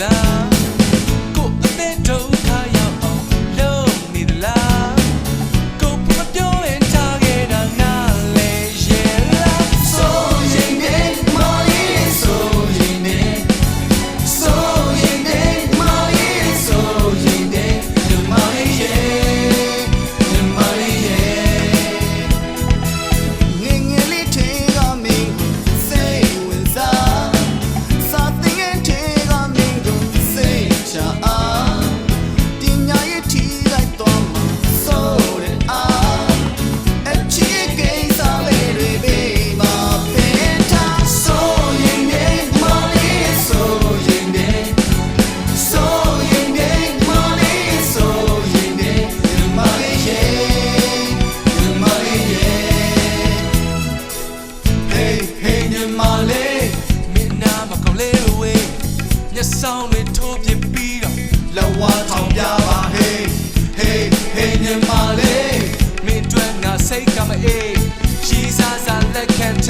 down မျက်စောင်းတွေထိုးပြပြီးတော့လဝါထောင်ပြပါဟေးဟေးဟေးညီမလေးမင်းတို့ငါစိတ်ကမအေးရှိစားစားလက်ခံချပါ